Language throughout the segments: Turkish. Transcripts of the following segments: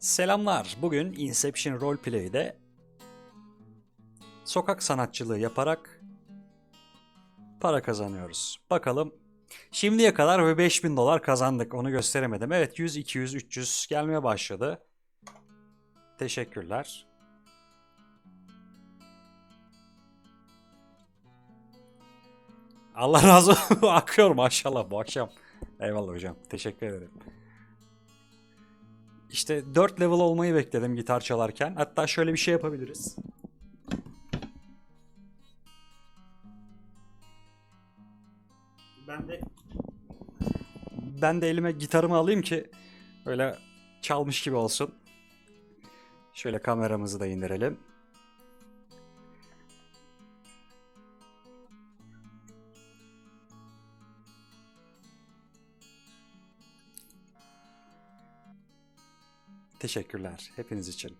Selamlar. Bugün Inception Roleplay'de sokak sanatçılığı yaparak para kazanıyoruz. Bakalım. Şimdiye kadar ve 5000 dolar kazandık. Onu gösteremedim. Evet 100, 200, 300 gelmeye başladı. Teşekkürler. Allah razı olsun. Akıyor maşallah bu akşam. Eyvallah hocam. Teşekkür ederim. İşte 4 level olmayı bekledim gitar çalarken. Hatta şöyle bir şey yapabiliriz. Ben de ben de elime gitarımı alayım ki öyle çalmış gibi olsun. Şöyle kameramızı da indirelim. Teşekkürler hepiniz için.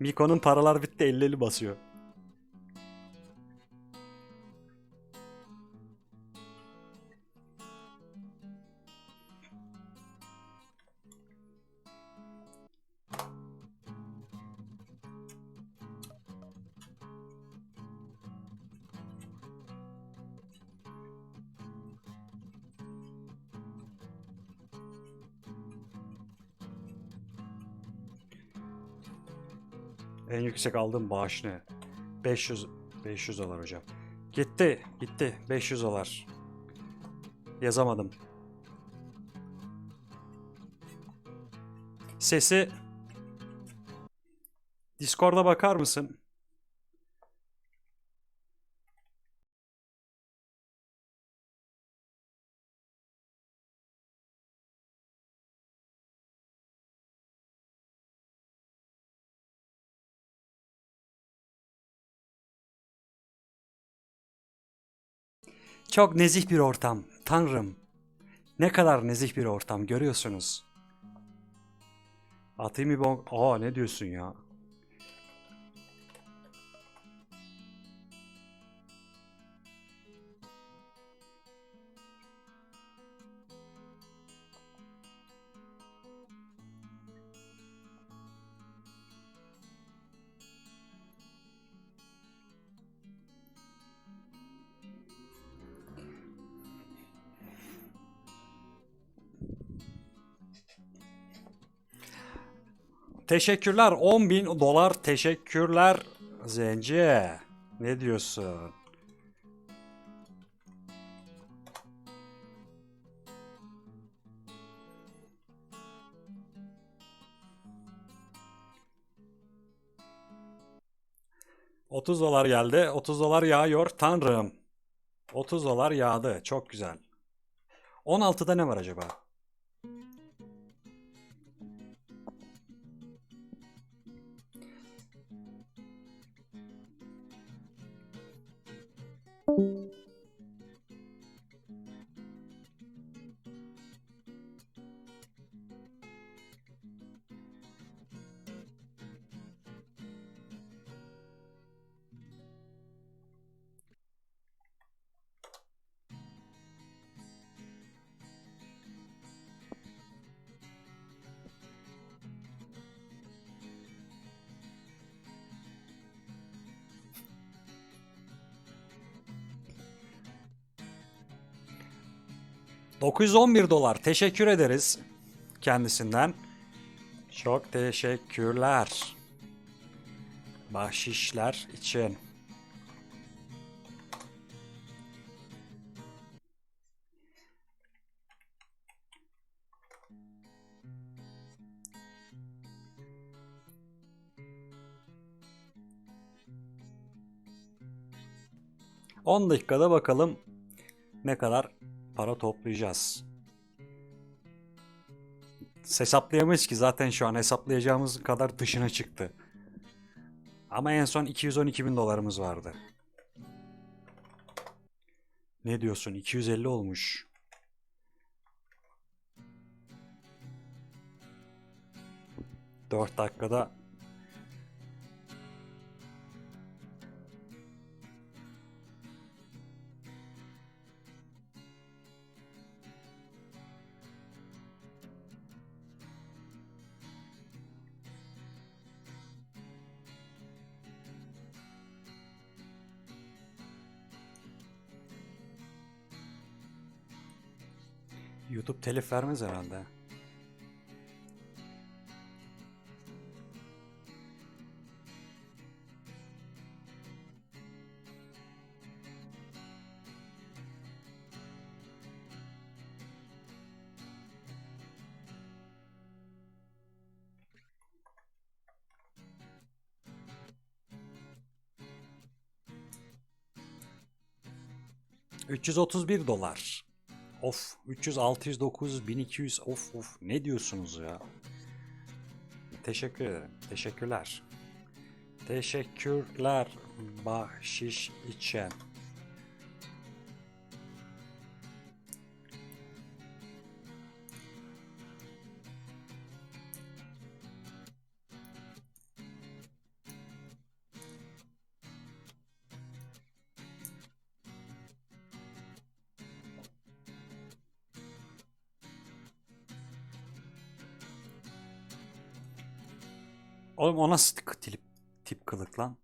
Miko'nun paralar bitti 50 basıyor. En yüksek aldığım bağış ne? 500 500 dolar hocam. Gitti, gitti. 500 dolar. Yazamadım. Sesi Discord'a bakar mısın? Çok nezih bir ortam. Tanrım. Ne kadar nezih bir ortam görüyorsunuz. Atayım bir bon... Aa ne diyorsun ya? Teşekkürler 10 bin dolar teşekkürler Zenci. Ne diyorsun? ...30 dolar geldi. 30 dolar yağıyor. Tanrım. 30 dolar yağdı. Çok güzel. 16'da ne var acaba? ...911 dolar. Teşekkür ederiz kendisinden. Çok teşekkürler. Bahşişler için. ...10 dakikada bakalım... ...ne kadar para toplayacağız. Hesaplayamayız ki zaten şu an hesaplayacağımız kadar dışına çıktı. Ama en son 212 bin dolarımız vardı. Ne diyorsun? 250 olmuş. Dört dakikada YouTube telif vermez herhalde. ...331 dolar. Of 300, 600, 900, 1200 of of ne diyorsunuz ya? Teşekkür ederim. Teşekkürler. Teşekkürler bahşiş için. Oğlum o nasıl tip, tip, kılık lan?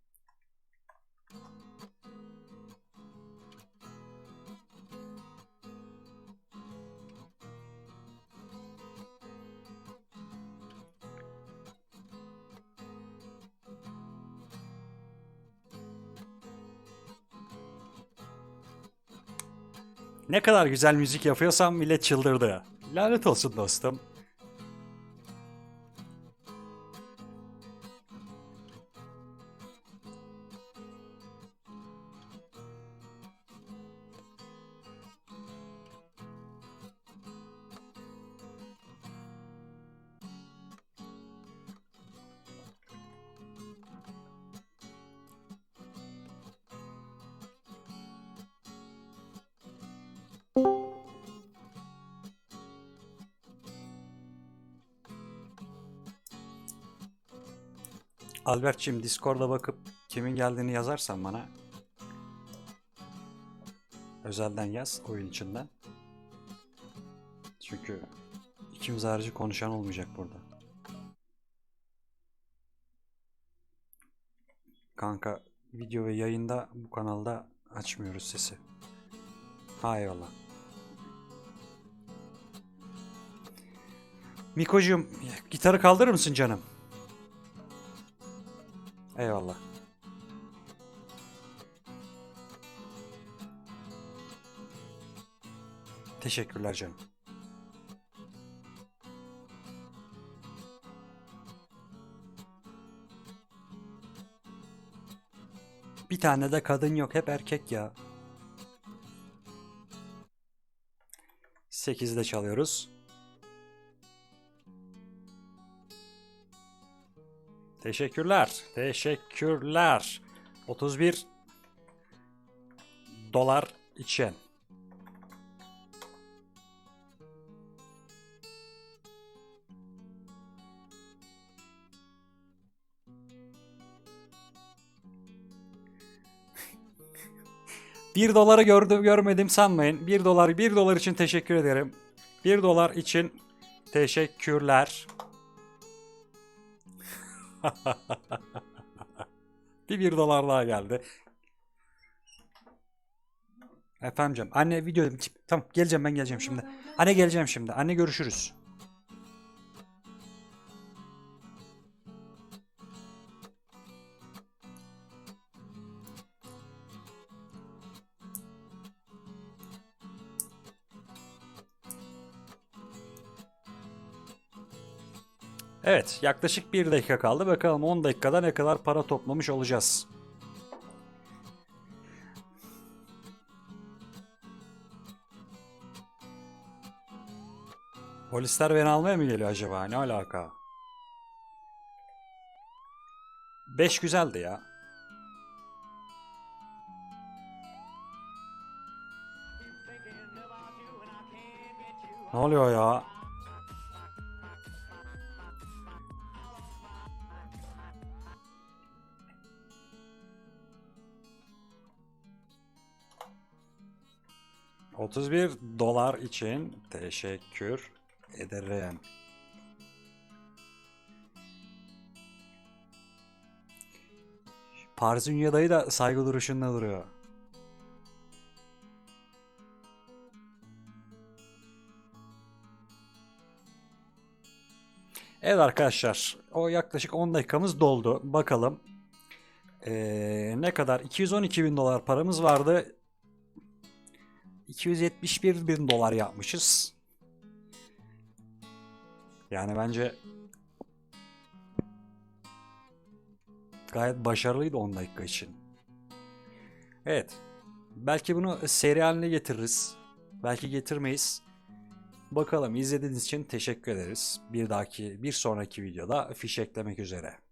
Ne kadar güzel müzik yapıyorsam millet çıldırdı. Lanet olsun dostum. Albert'cim Discord'a bakıp kimin geldiğini yazarsan bana özelden yaz oyun içinden. Çünkü ikimiz harici konuşan olmayacak burada. Kanka video ve yayında bu kanalda açmıyoruz sesi. Ha eyvallah. Miko'cum gitarı kaldırır mısın canım? Eyvallah. Teşekkürler canım. Bir tane de kadın yok. Hep erkek ya. 8'de çalıyoruz. Teşekkürler. Teşekkürler. 31 dolar için. Bir doları gördüm görmedim sanmayın. Bir dolar bir dolar için teşekkür ederim. Bir dolar için teşekkürler. bir bir dolar daha geldi. Efendim canım. Anne video tamam geleceğim ben geleceğim şimdi. Anne geleceğim şimdi. Anne görüşürüz. Evet, yaklaşık 1 dakika kaldı. Bakalım 10 dakikada ne kadar para toplamış olacağız. Polisler beni almaya mı geliyor acaba? Ne alaka? 5 güzeldi ya. Ne oluyor ya? 31 dolar için teşekkür ederim. Parzunya dayı da saygı duruşunda duruyor. Evet arkadaşlar o yaklaşık 10 dakikamız doldu. Bakalım ee, ne kadar 212 bin dolar paramız vardı. 271 bin dolar yapmışız. Yani bence gayet başarılıydı 10 dakika için. Evet. Belki bunu seri haline getiririz. Belki getirmeyiz. Bakalım izlediğiniz için teşekkür ederiz. Bir dahaki bir sonraki videoda fiş eklemek üzere.